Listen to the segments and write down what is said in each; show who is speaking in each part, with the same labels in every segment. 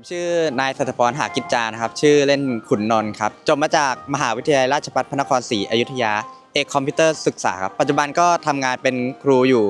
Speaker 1: ผมชื่อนายสัตพรหากิจจานะครับ ชื่อเล่นขุนนนท์ครับ จบมาจากมหาวิทยาลัยราชภัฏพระนครศรีอยุธยา เอกคอมพิวเตอร์ศึกษาครับ ปัจจุบันก็ทำงานเป็นครูอยู่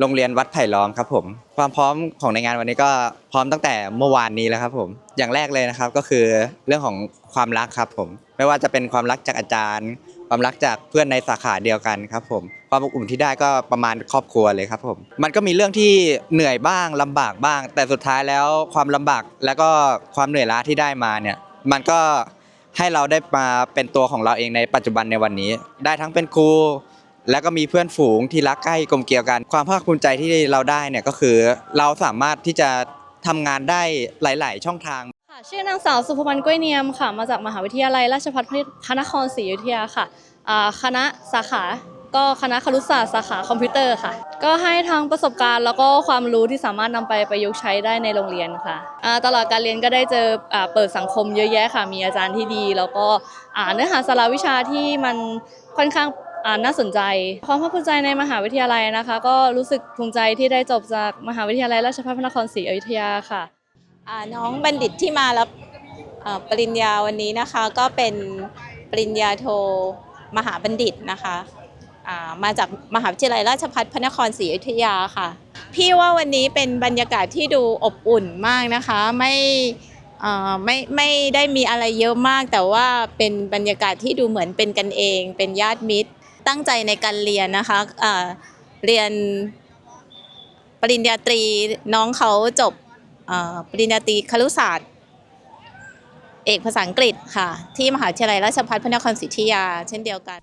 Speaker 1: โรงเรียนวัดไผ่ล้อมครับผม ความพร้อมของในงานวันนี้ก็พร้อมตั้งแต่เมื่อวานนี้แล้วครับผม อย่างแรกเลยนะครับก็คือเรื่องของความรักครับผม ไม่ว่าจะเป็นความรักจากอาจารย์ ความรักจากเพื่อนในสาขาเดียวกันครับผมความอบอุ่นที่ได้ก็ประมาณครอบครัวเลยครับผมมันก็มีเรื่องที่เหนื่อยบ้างลำบากบ้าง แต่สุดท้ายแล้วความลำบากแล้วก็ความเหนื่อยล้าที่ได้มาเนี่ยมันก็ให้เราได้มาเป็นตัวของเราเองในปัจจุบันในวันนี้ ได้ทั้งเป็นครูแล้วก็มีเพื่อนฝูงที่รักใกล้กลมเกลียวกัน ความภาคภูมิใจที่เราได้เนี่ยก็คือ เราสามารถที่จะทำงานได้หลาย ๆ ช่องทาง
Speaker 2: ชื่อนางสาวสุภวรรณกล้วยเนียมค่ะ มาจากมหาวิทยาลัยราชภัฏพระนครศรีอยุธยาค่ะคณะสาขาก็คณะครุศาสตร์สาขาคอมพิวเตอร์ค่ะ ก็ให้ทั้งประสบการณ์แล้วก็ความรู้ที่สามารถนำไปประยุกต์ใช้ได้ในโรงเรียนค่ะตลอดการเรียนก็ได้เจออเปิดสังคมเยอะแยะค่ะ มีอาจารย์ที่ดี แล้วก็เนื้อหาสาระวิชาที่มันค่อนข้างน่าสนใจ ความภาคภูมิใจในมหาวิทยาลัยนะคะ ก็รู้สึกภูมิใจที่ได้จบจากมหาวิทยาลัยราชภัฏพระนครศรีอยุธยาค่ะ
Speaker 3: น้องบัณฑิตที่มารับปริญญาวันนี้นะคะก็เป็นปริญญาโทมหาบัณฑิตนะคะามาจากมหาวิทยาลัยราชภัฏพระนครศรีอยุธยาค่ะ พี่ว่าวันนี้เป็นบรรยากาศที่ดูอบอุ่นมากนะคะไม่ไม่ไม่ได้มีอะไรเยอะมาก แต่ว่าเป็นบรรยากาศที่ดูเหมือนเป็นกันเอง เป็นญาติมิตร ตั้งใจในการเรียนนะคะอ่าเรียนปริญญาตรีน้องเขาจบ ปริญญาตรีครุศาสตร์ เอกภาษาอังกฤษค่ะ ที่มหาวิทยาลัยราชภัฏพระนครศรีอยุธยา เช่นเดียวกัน